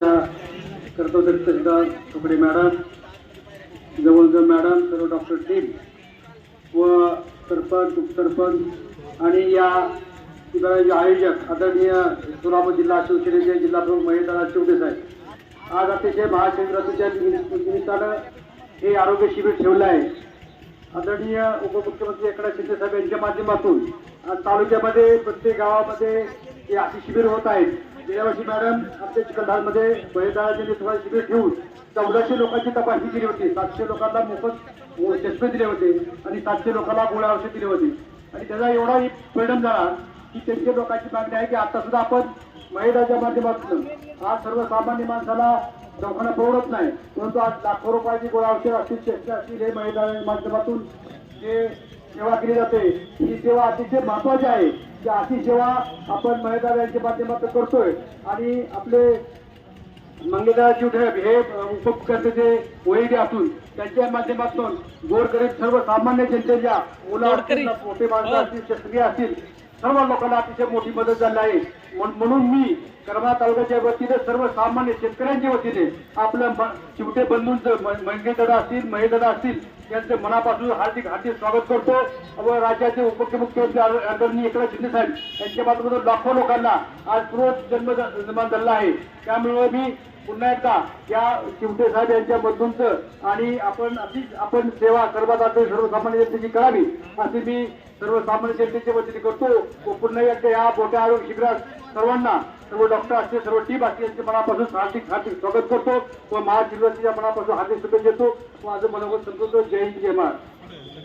कर्तव्य तहसीलदार तुकडे मॅडम जवळजवळ मॅडम सर्व डॉक्टर टीम व सरपंच उपसरपंच आणि या आयोजक आदरणीय सोलापूर जिल्हा शिवसेनेचे जिल्हा प्रमुख महेंद्रनाथ शिवडे साहेब आज अतिशय महाशिवरात्रीच्या निमित्त- निमित्तानं हे आरोग्य शिबिर ठेवलं आहे. आदरणीय उपमुख्यमंत्री एकनाथ शिंदे साहेब यांच्या माध्यमातून आज तालुक्यामध्ये प्रत्येक गावामध्ये हे अशी शिबिर होत आहेत. गेल्या वर्षी मॅडम आमच्या चिखलधारमध्ये बळीदाराच्या नेतृत्वात शिबिर ठेवून चौदाशे लोकांची तपासणी केली होती. सातशे लोकांना मोफत चष्मे दिले होते आणि सातशे लोकांना गोळ्या औषध दिले होते. आणि त्याचा एवढा परिणाम झाला की त्यांच्या लोकांची मागणी आहे की आता सुद्धा आपण महिलाच्या माध्यमातून आज सर्वसामान्य माणसाला दवाखाना परवडत नाही. परंतु आज लाखो रुपयाची गोळ्या औषध असतील चष्मे असतील हे महिला माध्यमातून जे सेवा केली जाते ही सेवा अतिशय महत्वाची आहे. की अशी सेवा आपण महिला यांच्या माध्यमातून करतोय आणि आपले मंगेदार चिवठे हे उपकर्त्याचे ओएडी असून त्यांच्या माध्यमातून गोरगरीब सर्वसामान्य जनतेच्या मुलं असतील, मोठे माणसं असतील शस्त्रीय असतील सर्व लोकांना अतिशय मोठी मदत झाली आहे. म्हणून मी करमाळा तालुक्याच्या वतीने सर्वसामान्य शेतकऱ्यांच्या वतीने आपलं चिवटे बंधूंचं म- मंगेदादा असतील महेदादा असतील यांचं मनापासून हार्दिक हार्दिक स्वागत करतो. व राज्याचे उपमुख्यमंत्री आदरणीय एकनाथ शिंदे साहेब यांच्या माध्यमातून लाखो लोकांना आज पूर्व जन्म निर्माण झाला आहे. त्यामुळे मी पुन्हा एकदा या चिवटे साहेब यांच्या बंधूंचं आणि आपण अशीच आपण सेवा सर्वात सर्वसामान्य जनतेची करावी असे मी सर्वसामान्य जनतेच्या वतीने करतो. व पुन्हा एकदा या मोठ्या आरोग्य शिबिरात सर्वांना सर्व डॉक्टर असतील सर्व टीम असतील यांच्या मनापासून हार्दिक हार्दिक स्वागत करतो. व महाशिवरात्रीच्या मनापासून हार्दिक शुभेच्छा देतो. माझं मनोगत संतोष जय हिंद जय महाराज